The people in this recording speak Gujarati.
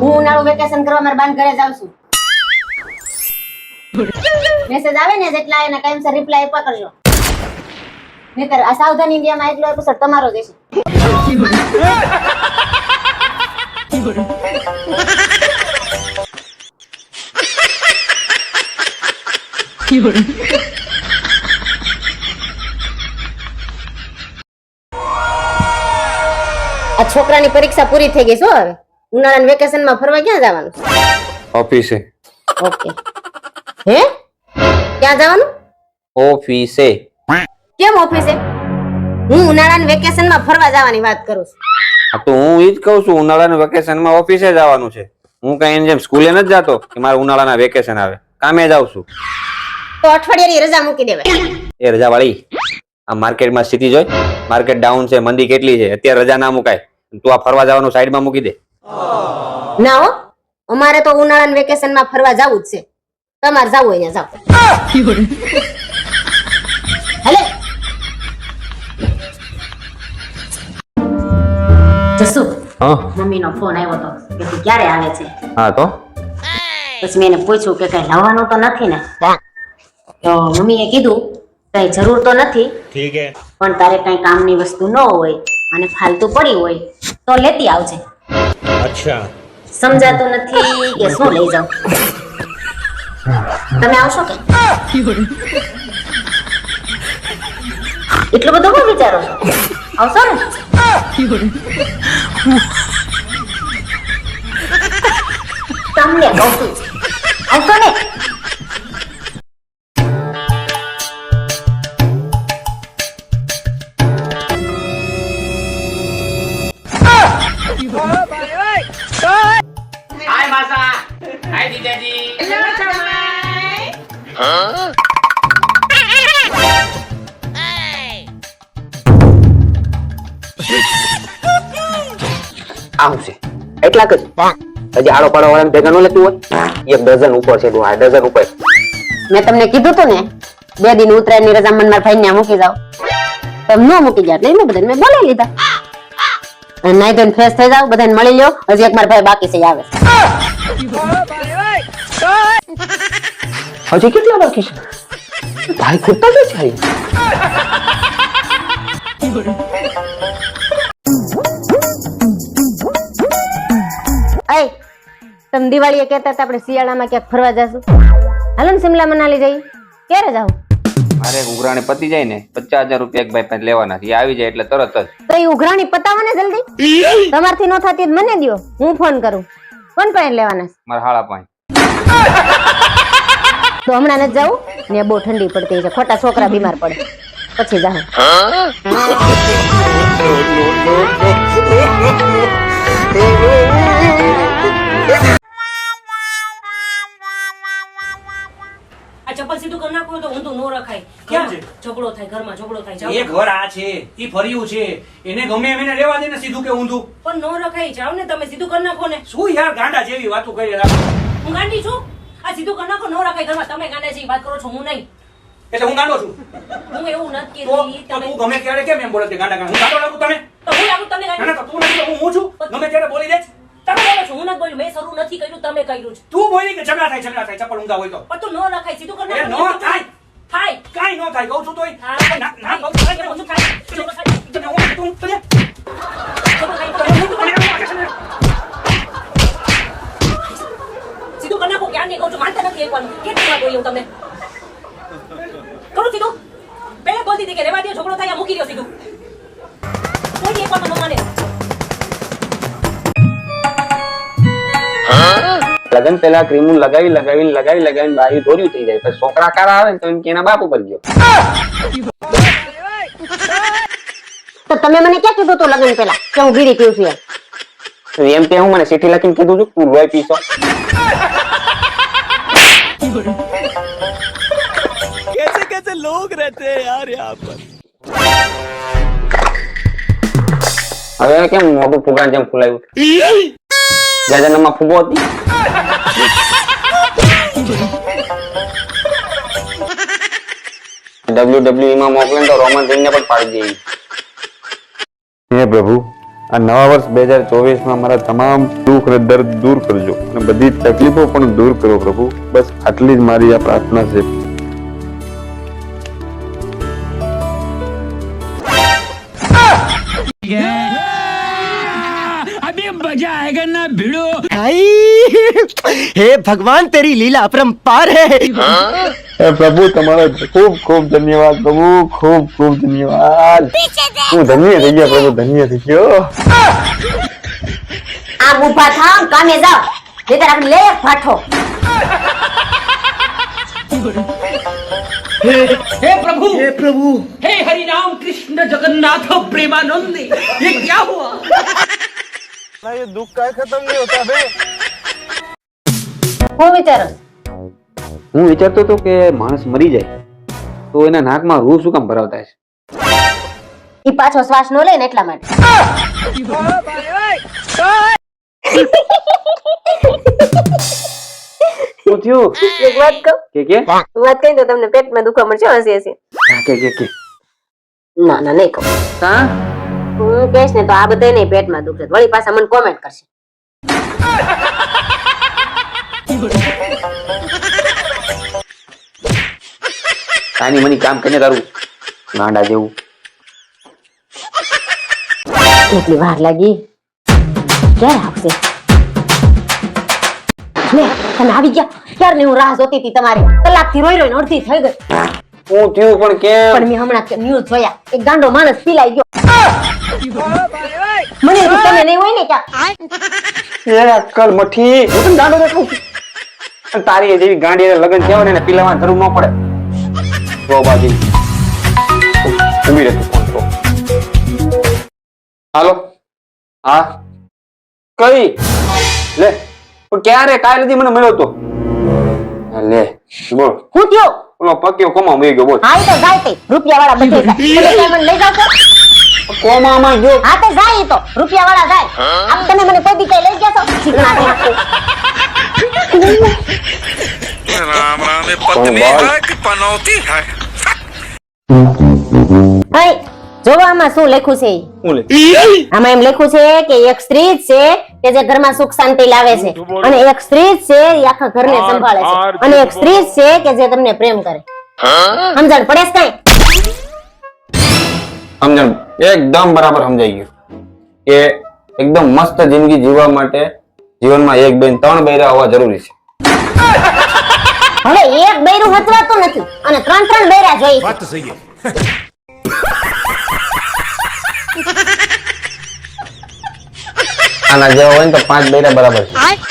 હું ઉનાળું વેકેશન કરવા મારા બાન ઘરે જાઉં છું. મેસેજ આવે ને જેટલા એના કાયમસર રિપ્લાય પકડજો નહીતર આ સાવધાન ઇન્ડિયામાં એટલો એપિસોડ તમારો જ આ છોકરાની પરીક્ષા પૂરી થઈ ગઈ શું હવે. ઉનાળાના વેકેશનમાં ફરવા ક્યાં જવાનું? ઓફિસે. ઓકે. હે? ક્યાં જવાનું? ઓફિસે. કેમ ઓફિસે? હું ઉનાળાના વેકેશનમાં ફરવા જવાની વાત કરું છું. તો હું ઈ જ કહું છું ઉનાળાના વેકેશનમાં ઓફિસે જવાનું છે. હું કઈ એમ જેમ સ્કૂલે નથી જતો કે મારે ઉનાળાના વેકેશન આવે. કામે જાઉં છું. તો અઠવાડિયાની રજા મૂકી દેવાય. એ રજા વાળી આ માર્કેટમાં સ્થિતિ જોઈ માર્કેટ ડાઉન છે મંદી કેટલી છે અત્યારે રજા ના મુકાય. તું આ ફરવા જવાનું સાઈડમાં મૂકી દે. ના હો અમારે તો ઉનાળાના વેકેશનમાં ફરવા જવું જ છે. તમારે જવું અહીંયા જાવ હલે. જસુ મમ્મીનો ફોન આવ્યો તો કે તું ક્યારે આવે છે? હા તો? પછી મેં એને પૂછ્યું કે કઈ લાવવાનું તો નથી ને? તો મમ્મી એ કીધું કઈ જરૂર તો નથી. પણ તારે કઈ કામની વસ્તુ ન હોય. અને ફાલતુ પડી હોય તો લેતી આવજે. અચ્છા. સમજાતું નથી કે શું લઈ જાઉં. તમે આવશો કે? એટલું બધું કોઈ વિચારો આવશો ને? તમને કહું છું. આવશો ને? હાય જીજાજી આવું છે એટલા જ હજી આડો પાડો વાળા ભેગા નો લખ્યું હોય એક ડઝન ઉપર છે તું આ ડઝન ઉપર મેં તમને કીધું તું ને બે દિન ઉત્તરાયણની રજા મનમાં ફાઈન ને મૂકી જાઓ તમે ન મૂકી ગયા એટલે મેં બધાને મેં બોલાવી લીધા નાઈ ધોઈને ફ્રેશ થઈ જાવ બધાને મળી લ્યો હજી એક મારા ભાઈ બાકી છે આવે હજી કેટલા બાકી છે? ભાઈ ખોટા જ છે. અય તમે દિવાળીએ કહેતા હતા આપણે શિયાળામાં ક્યાંક ફરવા જશું. હાલો ને શિમલા મનાલી જઈ ક્યારે જાવ મારે ઉઘરાણી પતી જાય ને પચાસ હજાર રૂપિયા એક ભાઈ પાસે લેવાના છે. એ આવી જાય એટલે તરત જ. તો એ ઉઘરાણી પતાવો ને જલ્દી તમારથી ન થતી મને દ્યો. હું ફોન કરું. કોણ પાસે લેવાના છે? મારા હાળા પાંચ તો હમણાં નથી જાવું ને બહુ ઠંડી પડતી છે. ખોટા છોકરા બીમાર પડે. પછી ચપ્પલ સીધું કરી નાખવું તો ઊંધું નો રખાય. ક્યાં? છે? ઝઘડો થાય ઘરમાં ઝઘડો થાય. એ ઘર આ છે એ ફર્યું છે. એને ગમે એમ એને દે ને સીધું કે ઊંધું. પણ નો રખાય. જાવ ને તમે સીધું કરી નાખો ને. શું યાર ગાંડા જેવી વાતો કરી રાખો હું ગાંડી છું આ સીધું કરી નાખો નો રખાય ઘરમાં તમે ગાંડા છે વાત કરો છો હું નહીં એટલે હું ગાંડો છું હું એવું નથી તો તો તમે તું ગમે ત્યારે કેમ એમ બોલે છે ગાંડા ગાંડા હું ગાંડો લાગુ તને તો હું લાગુ તમને ગાંડા ના તું નથી હું હું છું ગમે ત્યારે બોલી દે તમે બોલો છો હું નથી બોલ્યું મેં શરૂ નથી કર્યું તમે કર્યું છે તું બોલી કે ઝઘડા થાય ઝઘડા થાય ચપ્પલ ઊંધા હોય તો પણ તું નો રખાય સીધું એ નાખો નો થાય. થાય કાઈ ન થાય કહું છું તોય. ના ના કહું. છું થાય. ઝઘડો થાય. તને હું તું તને ઝઘડો થાય. સીધું કરી નાખો ક્યાં નહીં કહું છું માનતા નથી એક કેટલી વાર બોલ્યું તમને કરું સીધું પહેલા બોલતી હતી કે રેવા દો ઝઘડો થાય મૂકી દો સીધું કોઈ એક વાર તો ન માને લગન પેલા ક્રીમ લગાવી લગાવીને લગાવી લગાવીને બારી ધોર્યું થઈ જાય. પછી છોકરા કાર આવે ને તો એમ કે એના બાપ ઉપર ગયો. તો તમે મને ક્યાં કીધું તું લગન પેલા કે હું બીડી પીવું છું એમ? એમ તે હું મને ચીઠી લખીને કીધું છું તું લોહી પીશો. रहते हैं यार यहाँ पर હવે કેમ મોટું ફુગાન જેમ ફૂલાયું જાજાનામાં ફુગો હતી ડબલ્યુ ડબલ્યુ માં મોકલે ને તો રોમન રીંગને પણ પાડી દેવી હે પ્રભુ આ નવા વર્ષ બે હજાર ચોવીસમાં મારા તમામ દુઃખ અને દર્દ દૂર કરજો અને બધી તકલીફો પણ દૂર કરો પ્રભુ બસ આટલી જ મારી આ પ્રાર્થના છે आएगा ना भिड़ो भाई हे भगवान तेरी लीला अपरंपार है હે પ્રભુ તમારો ખૂબ ખૂબ ધન્યવાદ પ્રભુ ખૂબ ખૂબ ધન્યવાદ હું ધન્ય થઈ ગયા પ્રભુ ધન્ય થઈ ગયો આમ ઊભા થાવ કામે જાઓ નહીતર આપણે લે એક ભાઠો हे प्रभु हे प्रभु हे हरि राम कृष्ण जगन्नाथ प्रेमानंद ये क्या हुआ હું વિચારું હું વિચારતો હતો કે માણસ મરી જાય તો એના નાકમાં રૂ શું કામ ભરાવતા છે ઈ પાછો શ્વાસ નો લે ને એટલા માટે. શું થયું એક વાત કહું? કે કે? વાત કહી તો તમને પેટમાં દુખવા મળશે હસી હસી. કે કે કે. ના ના નહીં કહું. કા હું કહીશ ને તો આ બધા નહીં પેટમાં દુખે વળી પાછા મને કોમેન્ટ કરશે. કાની મની કામ કરીને કરું ગાંડા જેવું. કેટલી વાર લાગી. ક્યારે આવશે લે તમે આવી ગયા. ક્યારે હું રાહ જોતી હતી તમારી. કલાકથી રોઈ રોઈને અડધી થઈ ગઈ. હું થયું પણ કેમ? પણ મેં હમણાં ન્યૂઝ જોયા. એક ગાંડો માણસ પીલાઈ ગયો. મને એવું તમે નહીં હોય ને ક્યાં એ અક્કલ મઠી. હું તને ગાંડો દેખાઉં તારી જેવી ગાંડી હારે થયા હોય ને એને પીલાવાની ન પડે. તો બાજી. ઊભી રહે તું ફોન હાલો? હા? કઈ? લે પણ ક્યારે? કાલે નથી મને મળ્યો તો. લે બોલ. હું થયો? ઓલો પક્યો કોમા મરી ગયો બોલ. હા તો જાય તે. રૂપિયા વાળા બધે જાય. મને લઈ જાવ છો? કોમા માં ગયો હા તો જાય તો. રૂપિયા વાળા જાય આમ તમે મને કોઈ દી કઈ લઈ ગયા છો? રામ રામ પત્ની હક પનોતી હક જોવો આમાં શું લખ્યું છે? આમાં એમ લખ્યું છે કે એક સ્ત્રી છે કે જે ઘરમાં સુખ શાંતિ લાવે છે. અને એક સ્ત્રી છે એ આખા ઘરને સંભાળે છે. અને એક સ્ત્રી છે કે જે તમને પ્રેમ કરે. સમજણ પડે છે કઈ? સમજણ. એકદમ બરાબર સમજાઈ ગયું. કે એકદમ મસ્ત જિંદગી જીવવા માટે જીવનમાં એક બેન ત્રણ બૈરા હોવા જરૂરી છે. હવે એક બૈરું હચવાતું નથી અને ત્રણ ત્રણ બૈરા જોઈ આના જેવા હોય ને તો પાંચ બૈરા બરાબર છે.